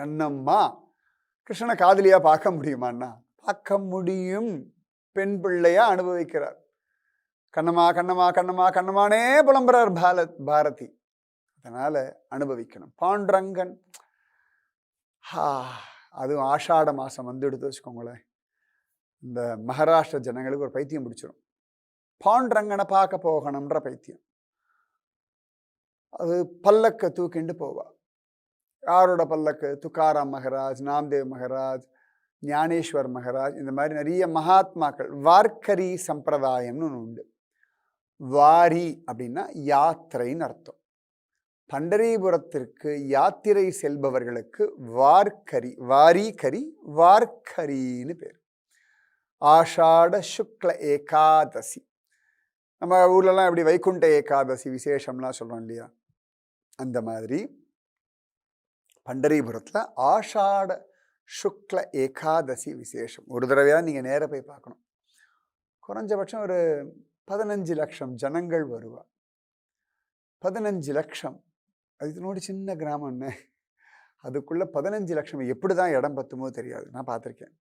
கண்ணம்மா. கிருஷ்ணனை காதலியாக பார்க்க முடியுமான்னா பார்க்க முடியும். பெண் பிள்ளையா அனுபவிக்கிறார். கண்ணம்மா கண்ணம்மா கண்ணம்மா கண்ணம்மானே புலம்புறார் பால பாரதி. அதனால் அனுபவிக்கணும். பாண்டரங்கன். ஹா அதுவும் ஆஷாட மாதம் வந்து எடுத்து வச்சுக்கோங்களேன். இந்த மகாராஷ்டிர ஜனங்களுக்கு ஒரு பைத்தியம் பிடிச்சிடும் பாண்டரங்கனை பார்க்க போகணுன்ற பைத்தியம். அது பல்லக்க தூக்கிண்டு போவாள் காரோட பல்லக்கு துக்காராம் மகராஜ் நாம்தேவ் மகராஜ் ஞானேஸ்வர் மகராஜ் இந்த மாதிரி நிறைய மகாத்மாக்கள் வார்க்கரி சம்பிரதாயம்னு ஒன்று உண்டு. வாரி அப்படின்னா யாத்திரைன்னு அர்த்தம். பண்டரிபுரத்திற்கு யாத்திரை செல்பவர்களுக்கு வார்க்கரி வாரி கரி வார்க்கரின்னு பேர். ஆஷாட சுக்ல ஏகாதசி. நம்ம ஊர்லலாம் எப்படி வைகுண்ட ஏகாதசி விசேஷம்லாம் சொல்கிறோம் இல்லையா? அந்த மாதிரி. பண்டரிபுரத்தில் ஆஷாட சுக்ல ஏகாதசி விசேஷம். ஒரு தடவையாக நீங்கள் நேர போய் பார்க்கணும். குறைஞ்சபட்சம் ஒரு பதினஞ்சு லட்சம் ஜனங்கள் வருவா பதினஞ்சு லட்சம். அது இதனோட சின்ன கிராமம்னு அதுக்குள்ளே பதினஞ்சு லட்சம் எப்படி தான் இடம் பத்துமோ தெரியாது. நான் பார்த்துருக்கேன்.